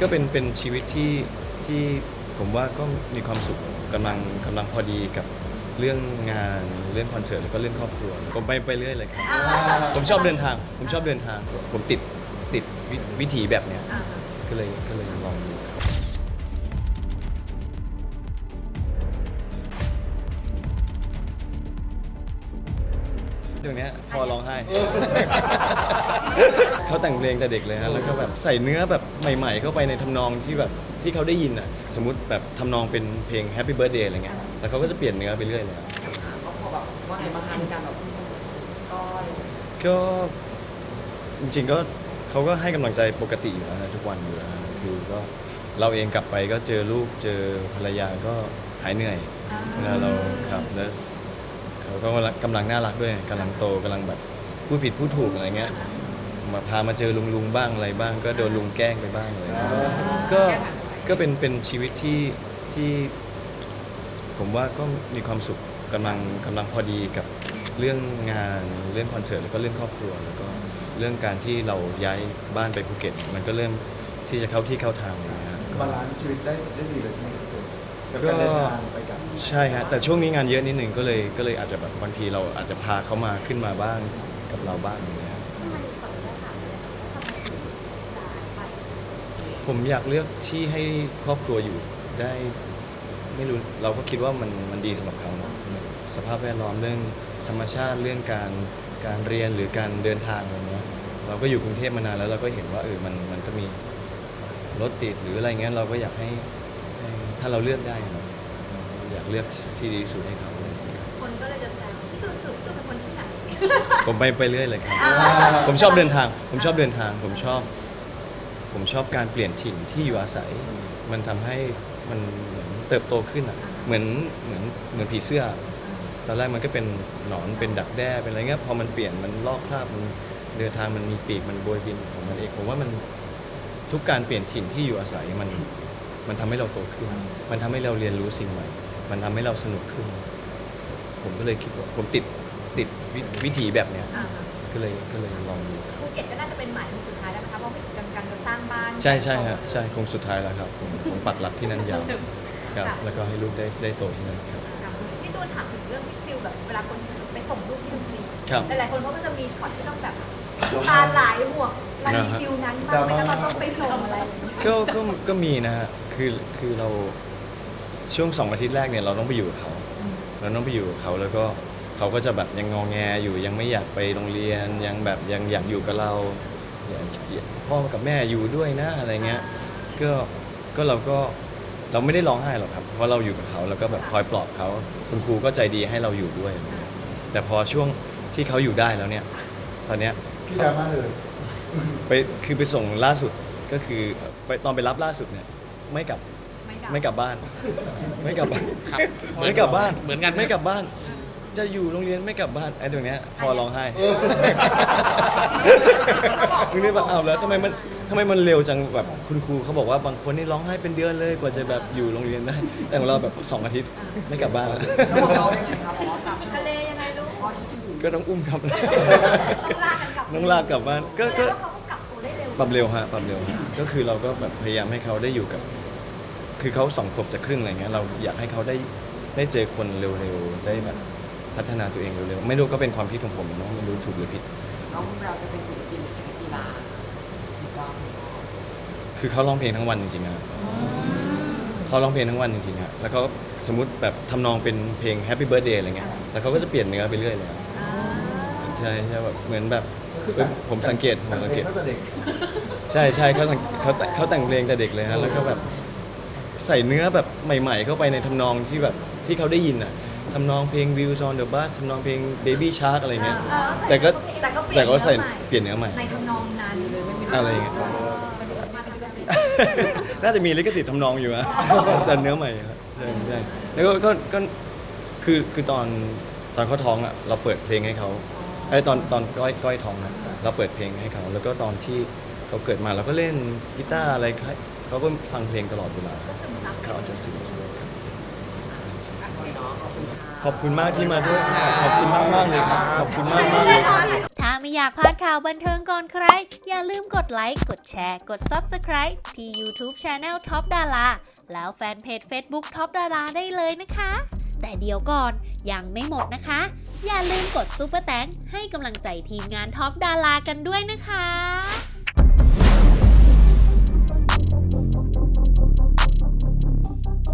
ก็เป็นเป็นชีวิตที่ที่ผมว่าก็มีความสุขกำลังกำลังพอดีกับเรื่องงานเรื่องคอนเสิร์ตแล้วก็เรื่องครอบครัวผมไปไปเรื่อยเลยครับผมชอบเดินทาง ผมชอบเดินทาง ผมติดติดวิวิถีแบบเนี้ยอ่า ก็เลยก็เลยลองดูครับ ตรงเนี้ยพอร้องไห้ เขาแต่งเพลงแต่เด็กเลยฮะแล้วก็แบบใส่เนื้อแบบใหม่ ๆ เข้าไปในทำนองที่แบบที่เขาได้ยินอะสมมุติแบบทำนองเป็นเพลง Happy Birthday อะไรเงี้ยแล้วเขาก็จะเปลี่ยนเนื้อไปเรื่อยเลยครับก็พอแบบว่าไงบ้างคะในการแบบก็ก็จริงๆก็เขาก็ให้กำลังใจปกติอยู่แล้วนะทุกวันอยู่แล้วนะคือก็เราเองกลับไปก็เจอลูกเจอภรรยาก็หายเหนื่อยอ่าเวลาเราครับแล้ว เขาก็กำลังน่ารักด้วยกำลังโตกำลังแบบพูดผิดพูดถูกอะไรเงี้ยมาพามาเจอลุงลุงๆบ้างอะไรบ้าง ก็โดนลุงแกล้งไปบ้างอะไรเงี้ยก็ก็เป็นเป็นชีวิตที่ที่ ผมว่าก็มีความสุขกำลังกำลังพอดีกับเรื่องงานเรื่องคอนเสิร์ตแล้วก็เรื่องครอบครัวแล้วก็เรื่องการที่เราย้ายบ้านไปภูเก็ต มันก็เริ่มที่จะเข้าที่เข้าทางอะไรเงี้ยก็บาลานซ์ชีวิตได้ได้ดีเลยใช่ไหมครับกับการเดินทางไปกับ ใช่ฮะแต่ช่วงนี้งานเยอะนิดหนึ่งก็เลยก็เลยอาจจะแบบบางทีเราอาจจะพาเขามาขึ้นมาบ้างกับเราบ้างอย่างเงี้ยครับผมอยากเลือกที่ให้ครอบครัวอยู่ได้ ไม่รู้เราก็คิดว่ามันมันดีสำหรับเขาเนอะสภาพแวดล้อมเรื่องธรรมชาติเรื่องการการเรียนหรือการเดินทางอะไรเงี้ยเราก็อยู่กรุงเทพมานานแล้วเราก็เห็นว่าเออมันมันก็มีรถติดหรืออะไรเงี้ยเราก็อยากให้ให้ถ้าเราเลือกได้เนอะ อยากเลือกที่ดีที่สุดให้เขาอะไรเงี้ยคนก็เลยจะแซวพี่ตูนสุดตูนเป็นคนที่ไหนผมไปไปเรื่อยเลยครับอ่าผมชอบเดินทาง ผมชอบเดินทาง ผมชอบ ผมชอบการเปลี่ยนถิ่นที่อยู่อาศัย มันทำให้มันเหมือนเติบโตขึ้นอะ เหมือนเหมือนเหมือนผีเสื้อ ตอนแรกมันก็เป็นหนอนเป็นดักแด้เป็นอะไรเงี้ย พอมันเปลี่ยนมันลอกคราบมันเดินทางมันมีปีกมันโบยบินของมันเองผมว่ามันทุกการเปลี่ยนถิ่นที่อยู่อาศัยมันมันทำให้เราโตขึ้น มันทำให้เราเรียนรู้สิ่งใหม่ มันทำให้เราสนุกขึ้น ผมก็เลยคิดว่าผมติดติดวิวิถีแบบเนี้ยอ่าก็เลยก็เลยลองดูภูเก็ตก็น่าจะเป็นหมายสุดท้ายแล้วนะคะเพราะกำลังจะสร้างบ้าน ใช่ใช่ฮะใช่คงสุดท้ายแล้วครับ ผมผมปักหลักที่นั่นยาวครับแล้วก็ให้ลูกได้ได้โตที่นั่นครับค่ะพี่ตูนถามถึงเรื่องที่ฟิลแบบเวลาคนไปส่งลูกที่โรงเรียนครับหลายๆคนเขาก็จะมีช็อตที่ต้องแบบตาหลายห่วงมันมีฟิลนั้นมากไหมแล้วเราต้องไปส่งอะไรอย่างเงี้ยก็ก็ก็มีนะฮะคือคือเรา ช่วงสองอาทิตย์แรกเนี่ยเราต้องไปอยู่กับเขา เราต้องไปอยู่กับเขาแล้วก็เขาก็จะแบบยังงอแงอยู่ยังไม่อยากไปโรงเรียนยังแบบยังอยากอยู่กับเราอยากอยากพ่อกับแม่อยู่ด้วยนะอะไรเงี้ยก็ก็เราก็เราไม่ได้ร้องไห้หรอกครับเพราะเราอยู่กับเขาแล้วก็แบบคอยปลอบเขาคุณครูก็ใจดีให้เราอยู่ด้วย แต่พอช่วงที่เขาอยู่ได้แล้วเนี่ย ตอนเนี้ยพี่ดราม่าเลยไปคือไปส่งล่าสุดก็คือไปตอนไปรับล่าสุดเนี่ยไม่กลับ ไม่กลับไม่กลับบ้าน ไม่กลับบ้านครับไม่กลับบ้านเหมือนกันไม่กลับบ้าน จะอยู่โรงเรียนไม่กลับบ้านไอ้ตรงเนี้ยพอร้องไห้มึงนี่แบบเอาแล้วทำไมมันทำไมมันเร็วจังแบบคุณครูเขาบอกว่าบางคนนี่ร้องไห้เป็นเดือนเลย กว่าจะแบบอยู่โรงเรียนได้ แต่ของเราแบบสองอาทิตย์ไม่กลับบ้านแล้วแล้วบอกเรายังไงครับบอกว่ากลับทะเลยังไงลูกอ๋อที่อยู่ก็ต้องอุ้มครับต้องลากกันกลับต้องลากกลับบ้านก็ก็แล้วเขาก็กลับตัวได้เร็วปรับเร็วฮะปรับเร็วฮะก็คือเราก็แบบพยายามให้เขาได้อยู่กับ คือเขาสองขวบจะครึ่งอะไรเงี้ยเราอยากให้เขาได้ได้เจอคนเร็วๆได้แบบพัฒนาตัวเองเร็วๆไม่รู้ก็เป็นความคิดของผมเนาะไม่รู้ถูกหรือผิด น้องเราจะเป็นศิลปินในกีฬาคิดว่าคือเขาร้องเพลงทั้งวันจริงๆอะเขาร้องเพลงทั้งวันจริงๆอะแล้วก็สมมุติแบบทำนองเป็นเพลง Happy Birthday อะไรเงี้ยแล้วเขาก็จะเปลี่ยนเนื้อไปเรื่อยเลยอะอ่าใช่ใช่แบบเหมือนแบบเอ้ยผมสังเกตผมสังเกต ตั้งแต่เด็ก ใช่ใช่เขาสังเขาแต่เขาแต่งเพลงแต่เด็กเลยฮะแล้วก็แบบ ใส่เนื้อแบบใหม่ ๆ เข้าไปในทำนองที่แบบที่เขาได้ยินอะทำนองเพลง Views on the Bus ทำนองเพลง Baby Shark อะไรเงี้ย อ่าแต่ก็ แต่ก็แต่ก็ใส่เปลี่ยนเนื้อใหม่เปลี่ยนเนื้อใหม่ ในทำนองนั้นเลยไม่มีอะไรอย่างเงี้ย มาเป็นกระสีน่าจะมีลิขสิทธิ์ทำนองอยู่อะแต่เนื้อใหม่ครับใช่ใช่แล้วก็ก็ก็คือคือตอนตอนเขาท้องอะเราเปิดเพลงให้เขาไอ้ยตอนตอนก้อยก้อยท้องนะเราเปิดเพลงให้เขาแล้วก็ตอนที่เขาเกิดมาเราก็เล่นกีตาร์อะไรให้ เขาก็ฟังเพลงตลอดเวลาซึมซับเขาจะซึมซับครับเนาะขอบคุณค่ะขอบคุณมากที่มาด้วยครับขอบคุณมากมากๆเลยครับขอบคุณมากมากๆเลยครับ ถ้าไม่อยากพลาดข่าวบันเทิงก่อนใคร อย่าลืมกดไลค์ กดแชร์ กด Subscribe ที่ YouTube Channel Top Dara แล้วแฟนเพจ Facebook Top Dara ได้เลยนะคะ แต่เดี๋ยวก่อนยังไม่หมดนะคะ อย่าลืมกดซุปเปอร์แตงให้กำลังใจทีมงาน Top Dara กันด้วยนะคะ